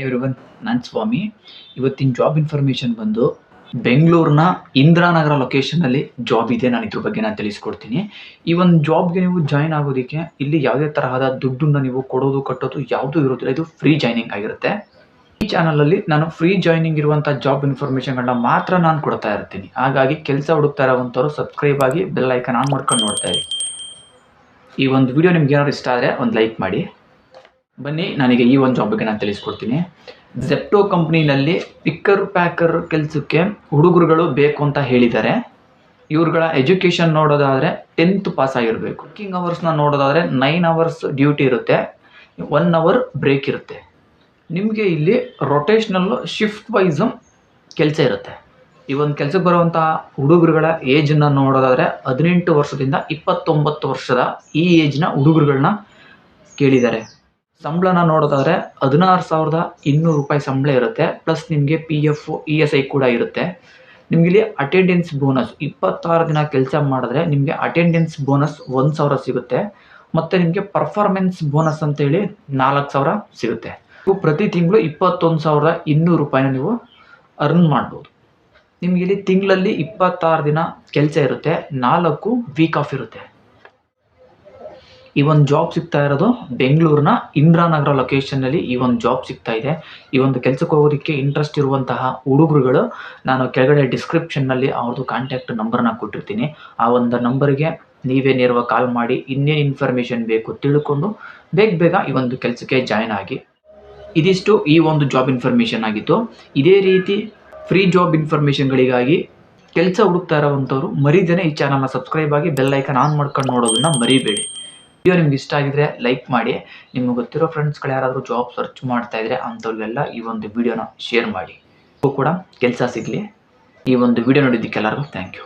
Everyone ನಾನು ಸ್ವಾಮಿ, ಇವತ್ತಿನ job information ಬಂದು ಬೆಂಗಳೂರಿನ ಇಂದಿರಾನಗರ ಲೊಕೇಶನಲ್ಲಿ ಜಾಬ್ ಇದೆ, ನಾನು ಇದ್ರ ಬಗ್ಗೆ ನಾನು ತಿಳಿಸ್ಕೊಡ್ತೀನಿ. ಈ ಒಂದು ಜಾಬ್ಗೆ ನೀವು ಜಾಯ್ನ್ ಆಗೋದಕ್ಕೆ ಇಲ್ಲಿ ಯಾವುದೇ ತರಹದ ದುಡ್ಡನ್ನು ನೀವು ಕೊಡೋದು, ಕಟ್ಟೋದು ಯಾವುದೂ ಇರೋದಿಲ್ಲ, ಇದು ಫ್ರೀ ಜಾಯ್ನಿಂಗ್ ಆಗಿರುತ್ತೆ. ಈ ಚಾನಲಲ್ಲಿ ನಾನು ಫ್ರೀ ಜಾಯ್ನಿಂಗ್ ಇರುವಂಥ ಜಾಬ್ ಇನ್ಫಾರ್ಮೇಷನ್ಗಳನ್ನ ಮಾತ್ರ ನಾನು ಕೊಡ್ತಾ ಇರ್ತೀನಿ. ಹಾಗಾಗಿ ಕೆಲಸ ಹುಡುಕ್ತಾ ಇರೋವಂಥವ್ರು ಸಬ್ಸ್ಕ್ರೈಬ್ ಆಗಿ ಬೆಲ್ ಐಕನ್ ಆನ್ ಮಾಡ್ಕೊಂಡು ನೋಡ್ತಾ ಇರಿ. ಈ ಒಂದು ವಿಡಿಯೋ ನಿಮ್ಗೆ ಏನಾದ್ರು ಇಷ್ಟ ಆದರೆ ಒಂದು ಲೈಕ್ ಮಾಡಿ. ಬನ್ನಿ, ನನಗೆ ಈ ಒಂದು ಜಾಬ್ ನಾನು ತಿಳಿಸ್ಕೊಡ್ತೀನಿ. ಜೆಪ್ಟೋ ಕಂಪ್ನಿನಲ್ಲಿ ಪಿಕ್ಕರ್ ಪ್ಯಾಕರ್ ಕೆಲಸಕ್ಕೆ ಹುಡುಗರುಗಳು ಬೇಕು ಅಂತ ಹೇಳಿದ್ದಾರೆ. ಇವ್ರುಗಳ ಎಜುಕೇಷನ್ ನೋಡೋದಾದರೆ ಟೆಂತ್ ಪಾಸ್ ಆಗಿರಬೇಕು. ವರ್ಕಿಂಗ್ ಅವರ್ಸ್ನ ನೋಡೋದಾದರೆ ನೈನ್ ಅವರ್ಸ್ ಡ್ಯೂಟಿ ಇರುತ್ತೆ. ಒನ್ ಅವರ್ ಬ್ರೇಕ್ ಇರುತ್ತೆ. ನಿಮಗೆ ಇಲ್ಲಿ ರೊಟೇಷ್ನಲ್ಲು ಶಿಫ್ಟ್ ವೈಸು ಕೆಲಸ ಇರುತ್ತೆ. ಈ ಒಂದು ಕೆಲಸಕ್ಕೆ ಬರುವಂತಹ ಹುಡುಗರುಗಳ ಏಜನ್ನು ನೋಡೋದಾದರೆ ಹದಿನೆಂಟು ವರ್ಷದಿಂದ ಇಪ್ಪತ್ತೊಂಬತ್ತು ವರ್ಷದ ಈ ಏಜ್ನ ಹುಡುಗರುಗಳನ್ನ ಕೇಳಿದ್ದಾರೆ. ಸಂಬಳನ ನೋಡೋದಾದರೆ ಹದಿನಾರು ಸಾವಿರದ ಇನ್ನೂರು ರೂಪಾಯಿ ಸಂಬಳ ಇರುತ್ತೆ. ಪ್ಲಸ್ ನಿಮಗೆ P F E S I ಕೂಡ ಇರುತ್ತೆ. ನಿಮಗೆ ಇಲ್ಲಿ ಅಟೆಂಡೆನ್ಸ್ ಬೋನಸ್ ಇಪ್ಪತ್ತಾರು ದಿನ ಕೆಲಸ ಮಾಡಿದ್ರೆ ನಿಮಗೆ ಅಟೆಂಡೆನ್ಸ್ ಬೋನಸ್ ಒಂದು ಸಾವಿರ ಸಿಗುತ್ತೆ. ಮತ್ತು ನಿಮಗೆ ಪರ್ಫಾರ್ಮೆನ್ಸ್ ಬೋನಸ್ ಅಂತೇಳಿ ನಾಲ್ಕು ಸಾವಿರ ಸಿಗುತ್ತೆ. ಪ್ರತಿ ತಿಂಗಳು ಇಪ್ಪತ್ತೊಂದು ಸಾವಿರದ ಇನ್ನೂರು ರೂಪಾಯಿನ ನೀವು ಅರ್ನ್ ಮಾಡ್ಬೋದು. ನಿಮಗೆ ಇಲ್ಲಿ ತಿಂಗಳಲ್ಲಿ ಇಪ್ಪತ್ತಾರು ದಿನ ಕೆಲಸ ಇರುತ್ತೆ. ನಾಲ್ಕು ವೀಕ್ ಆಫ್ ಇರುತ್ತೆ. ಈ ಒಂದು ಜಾಬ್ ಸಿಗ್ತಾ ಇರೋದು ಬೆಂಗಳೂರಿನ ಇಂದಿರಾನಗರ ಲೊಕೇಶನ್ನಲ್ಲಿ ಈ ಒಂದು ಜಾಬ್ ಸಿಗ್ತಾ ಇದೆ. ಈ ಒಂದು ಕೆಲಸಕ್ಕೆ ಹೋಗೋದಕ್ಕೆ ಇಂಟ್ರೆಸ್ಟ್ ಇರುವಂತಹ ಹುಡುಗರುಗಳು ನಾನು ಕೆಳಗಡೆ ಡಿಸ್ಕ್ರಿಪ್ಷನ್ನಲ್ಲಿ ಅವ್ರದ್ದು ಕಾಂಟ್ಯಾಕ್ಟ್ ನಂಬರ್ನ ಕೊಟ್ಟಿರ್ತೀನಿ. ಆ ಒಂದು ನಂಬರ್ಗೆ ನೀವೇ ನೇರವ ಕಾಲ್ ಮಾಡಿ, ಇನ್ನೇನು ಇನ್ಫಾರ್ಮೇಷನ್ ಬೇಕು ತಿಳ್ಕೊಂಡು ಬೇಗ ಬೇಗ ಈ ಒಂದು ಕೆಲಸಕ್ಕೆ ಜಾಯ್ನ್ ಆಗಿ. ಇದಿಷ್ಟು ಈ ಒಂದು ಜಾಬ್ ಇನ್ಫಾರ್ಮೇಷನ್ ಆಗಿತ್ತು. ಇದೇ ರೀತಿ ಫ್ರೀ ಜಾಬ್ ಇನ್ಫಾರ್ಮೇಷನ್ಗಳಿಗಾಗಿ ಕೆಲಸ ಹುಡುಕ್ತಾ ಇರೋವಂಥವ್ರು ಮರಿದೇನೆ ಈ ಚಾನಲ್ನ ಸಬ್ಸ್ಕ್ರೈಬ್ ಆಗಿ ಬೆಲ್ ಐಕಾನ್ ಆನ್ ಮಾಡ್ಕೊಂಡು ನೋಡೋದನ್ನ ಮರಿಬೇಡಿ. ವಿಡಿಯೋ ನಿಮ್ಗೆ ಇಷ್ಟ ಆಗಿದ್ರೆ ಲೈಕ್ ಮಾಡಿ. ನಿಮ್ಗೆ ಗೊತ್ತಿರೋ ಫ್ರೆಂಡ್ಸ್ಗಳು ಯಾರಾದರೂ ಜಾಬ್ ಸರ್ಚ್ ಮಾಡ್ತಾ ಇದ್ರೆ ಅಂಥವ್ರಿಗೆಲ್ಲ ಈ ಒಂದು ವಿಡಿಯೋನ ಶೇರ್ ಮಾಡಿ. ಕೂಡ ಕೆಲಸ ಸಿಗಲಿ. ಈ ಒಂದು ವಿಡಿಯೋ ನೋಡಿದ್ದಕ್ಕೆಲ್ಲರಿಗೂ ಥ್ಯಾಂಕ್ ಯು